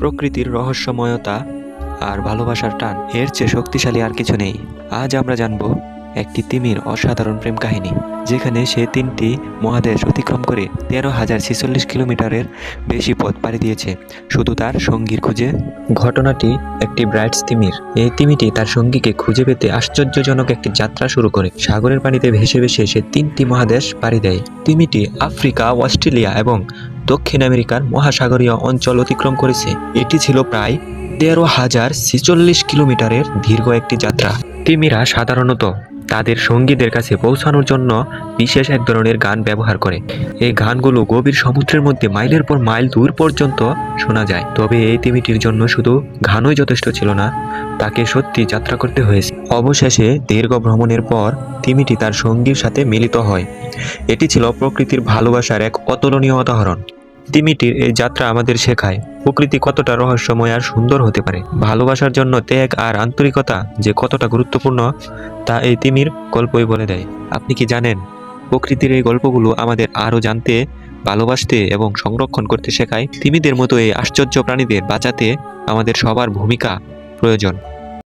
প্রকৃতির রহস্যময়তা আর ভালোবাসার টান, এর চেয়ে শক্তিশালী আর কিছু নেই। আজ আমরা জানব একটি তিমির অসাধারণ প্রেম কাহিনী, যেখানে সে তিনটি মহাদেশ অতিক্রম করে তেরো হাজার ছেচল্লিশ কিলোমিটারের বেশি পথ পাড়ি দিয়েছে। শুধু তার সঙ্গীর খুঁজে। ঘটনাটি একটি ব্রাইটস তিমির। এই তিমিটি তার সঙ্গীকে খুঁজে পেতে আশ্চর্যজনক একটি যাত্রা শুরু করে। সাগরের পানিতে ভেসে ভেসে সে তিনটি মহাদেশ পাড়ি দেয়। তিমিটি আফ্রিকা, অস্ট্রেলিয়া এবং দক্ষিণ আমেরিকার মহাসাগরীয় অঞ্চল অতিক্রম করেছে। এটি ছিল প্রায় তেরো হাজার ছেচল্লিশ কিলোমিটারের দীর্ঘ একটি যাত্রা। তিমিরা সাধারণত তাদের সঙ্গীদের কাছে পৌঁছানোর জন্য বিশেষ এক ধরনের গান ব্যবহার করে। এই গানগুলো গভীর সমুদ্রের মধ্যে মাইলের পর মাইল দূর পর্যন্ত শোনা যায়। তবে এই তিমিটির জন্য শুধু গানই যথেষ্ট ছিল না, তাকে সত্যি যাত্রা করতে হয়েছে। অবশেষে দীর্ঘ ভ্রমণের পর তিমিটি তার সঙ্গীর সাথে মিলিত হয়। এটি ছিল প্রকৃতির ভালোবাসার এক অতুলনীয় উদাহরণ। তিমিটির এই যাত্রা আমাদের শেখায়। প্রকৃতি কতটা রহস্যময় আর সুন্দর হতে পারে। ভালোবাসার জন্য ত্যাগ আর আন্তরিকতা যে কতটা গুরুত্বপূর্ণ, তা এই তিমির গল্পই বলে দেয়। আপনি কি জানেন, প্রকৃতির এই গল্পগুলো আমাদের আরও জানতে, ভালোবাসতে এবং সংরক্ষণ করতে শেখায়। তিমিদের মতো এই আশ্চর্য প্রাণীদের বাঁচাতে আমাদের সবার ভূমিকা প্রয়োজন।